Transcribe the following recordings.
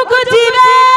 কতটুকু জীবন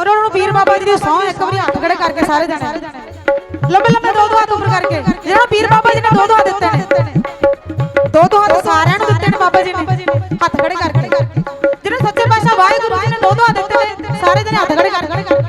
ਔਰ ਉਹਨਾਂ ਨੂੰ ਵੀਰ ਬਾਬਾ ਜੀ ਦੀ ਸੌਂ ਇੱਕ ਵਾਰੀ ਹੱਥ ਖੜੇ ਕਰਕੇ ਸਾਰੇ ਜਾਣੇ। ਲੰਬੇ ਲੰਬੇ ਦੋ ਦੋ ਹੱਥ ਉੱਪਰ ਕਰਕੇ। ਜਿਹੜਾ ਵੀਰ ਬਾਬਾ ਜੀ ਨੇ ਦੋ ਦੋ ਹੱਥ ਦਿੱਤੇ ਨੇ। ਦੋ ਦੋ ਹੱਥ ਸਾਰਿਆਂ ਨੂੰ ਦਿੱਤੇ ਨੇ ਬਾਬਾ ਜੀ ਨੇ। ਹੱਥ ਖੜੇ ਕਰਕੇ। ਜਿਹੜੇ ਸੱਚੇ ਪਾਤਸ਼ਾਹ ਵਾਹਿਗੁਰੂ ਜੀ ਨੇ ਦੋ ਦੋ ਹੱਥ ਦਿੱਤੇ ਨੇ, ਸਾਰੇ ਜਣੇ ਹੱਥ ਖੜੇ ਕਰਕੇ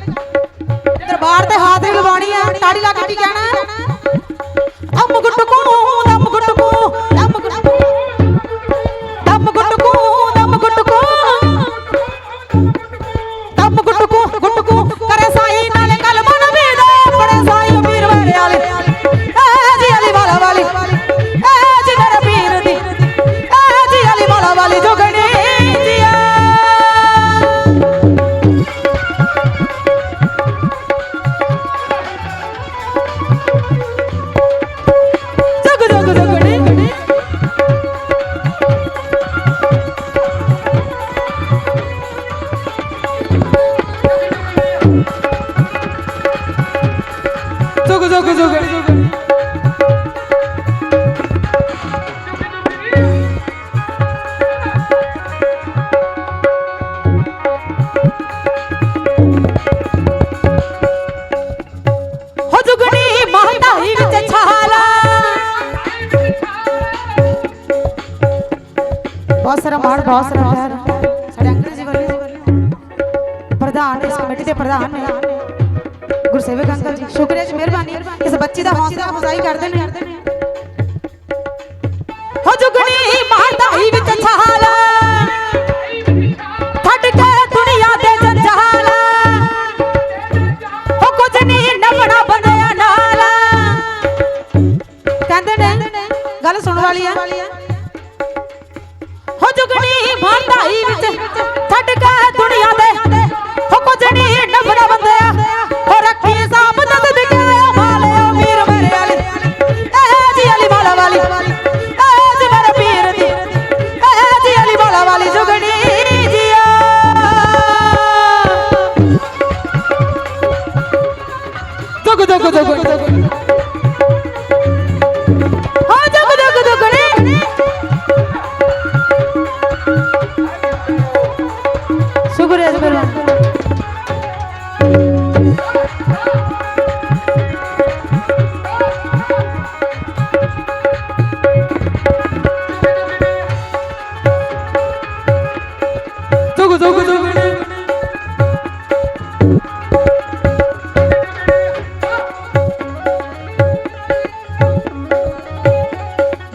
ਮਾਣ ਬਹੁਤ ਸਾਰਾ ਪਿਆਰ। ਸਾਡੇ ਅੰਗਰੇਜ਼ੀ ਜੀ ਪ੍ਰਧਾਨ ਇਸ ਕਮੇਟੀ ਦੇ ਪ੍ਰਧਾਨ ਨੇ। ਬੱਚੀ ਦਾ ਹੌਸਲਾ ਅਫਜ਼ਾਈ ਕਰਦੇ ਨੇ। ਹੋ ਜੁਗਣੀ ਮਹਤਾਈ ਵਿੱਚ ਛਾਲਾ। ਛੱਡ ਕੇ ਦੁਨੀਆ ਦੇ ਜੰਜਾਲ। ਹੋ ਕੁਝ ਨਹੀਂ ਨਾਲ। ਕਹਿੰਦੇ ਨੇ ਗੱਲ ਸੁਣਨ ਵਾਲੀ ਆ। ਹੋ ਜੁਗਣੀ ਵਿੱਚ ਛੱਡ ਕੇ ਦੁਨੀਆ ਦੇ ਹੋ ਕੁਝ ਨਹੀਂ ਨਮਣਾ ਬੰਦਿਆ ਹੋ ਰੱਖੀ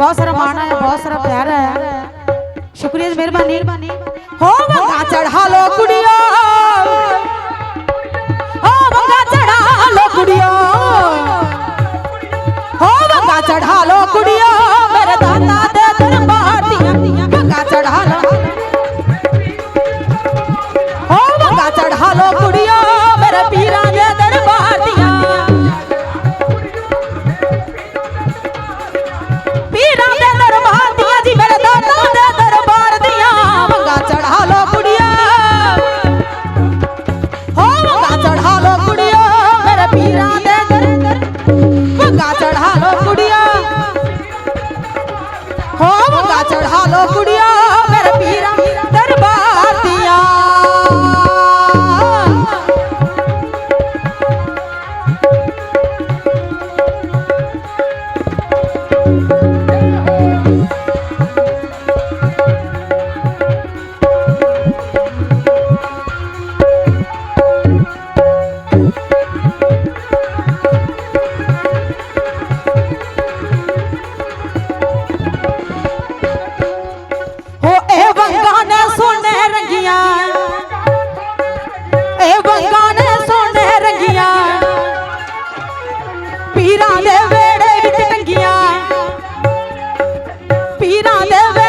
बहुत सारा माना है बहुत सारा प्यार है शुक्रिया मेहरबानी हो मंगा चढ़ा लो कुड़िया हो मंगा चढ़ा लो कुड़िया हो मंगा चढ़ा लो कुड़िया मेरे दादा ராதவ